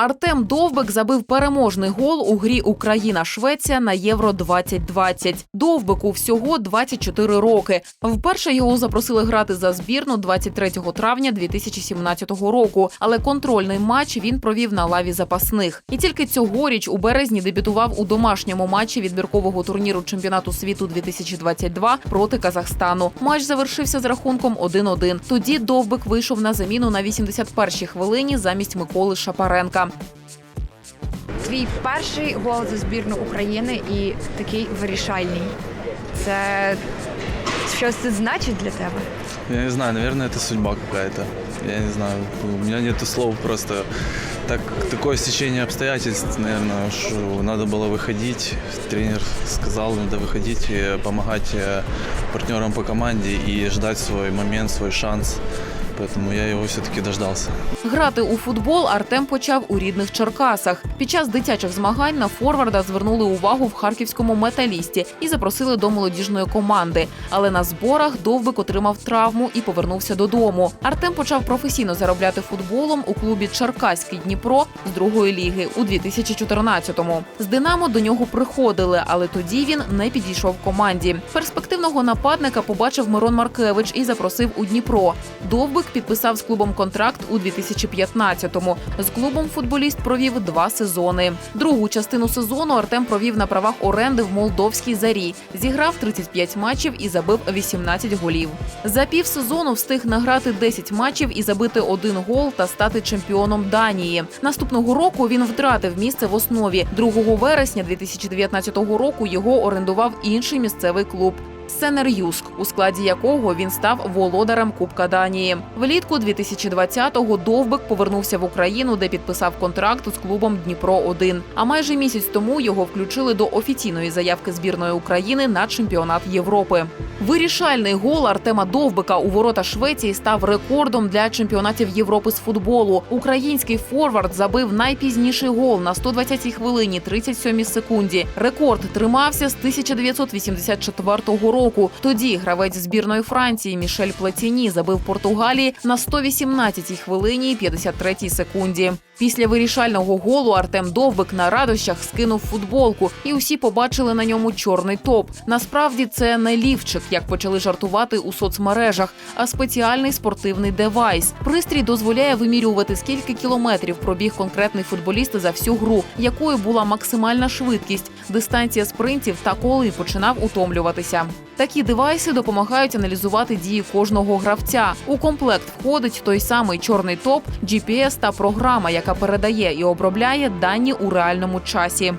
Артем Довбик забив переможний гол у грі Україна-Швеція на Євро 2020. Довбику всього 24 роки. Вперше його запросили грати за збірну 23 травня 2017 року. Але контрольний матч він провів на лаві запасних. І тільки цьогоріч у березні дебютував у домашньому матчі відбіркового турніру чемпіонату світу 2022 проти Казахстану. Матч завершився з рахунком 1-1. Тоді Довбик вийшов на заміну на 81-й хвилині замість Миколи Шапаренка. Твій перший гол за збірну України і такий вирішальний. Це щось це значить для тебе? Я не знаю, наверное, это судьба какая-то. Я не знаю, у меня нету слов просто. Так, такое стечение обстоятельств, наверное, что надо было выходить. Тренер сказал, надо выходить и помогать э, партнерам по команде и ждать свой момент, свой шанс. Поэтому я его все-таки дождался. Грати у футбол Артем почав у рідних Черкасах. Під час дитячих змагань на форварда звернули увагу в харківському металісті і запросили до молодіжної команди. Але на зборах Довбик отримав травму і повернувся додому. Артем почав професійно заробляти футболом у клубі Черкаський Дніпро з другої ліги у 2014-му. З Динамо до нього приходили, але тоді він не підійшов команді. Перспективного нападника побачив Мирон Маркевич і запросив у Дніпро. Довбик підписав з клубом контракт у 2015-му. З клубом футболіст провів два сезони. Другу частину сезону Артем провів на правах оренди в Молдовській зарі. Зіграв 35 матчів і забив 18 голів. За півсезону встиг награти 10 матчів і забити один гол та стати чемпіоном Данії. Наступного року він втратив місце в основі. 2 вересня 2019 року його орендував інший місцевий клуб. Сенер-Юск, у складі якого він став володарем Кубка Данії. Влітку 2020-го Довбик повернувся в Україну, де підписав контракт з клубом Дніпро 1 А майже місяць тому його включили до офіційної заявки збірної України на чемпіонат Європи. Вирішальний гол Артема Довбика у ворота Швеції став рекордом для чемпіонатів Європи з футболу. Український форвард забив найпізніший гол на 120-й хвилині 37 секунді. Рекорд тримався з 1984 року. Тоді гравець збірної Франції Мішель Платіні забив Португалії на 118-й хвилині 53 секунді. Після вирішального голу Артем Довбик на радощах скинув футболку, і усі побачили на ньому чорний топ. Насправді це не лівчик, як почали жартувати у соцмережах, а спеціальний спортивний девайс. Пристрій дозволяє вимірювати, скільки кілометрів пробіг конкретний футболіст за всю гру, якою була максимальна швидкість, дистанція спринтів та коли починав утомлюватися. Такі девайси допомагають аналізувати дії кожного гравця. У комплект входить той самий чорний топ, GPS та програма, яка передає і обробляє дані у реальному часі.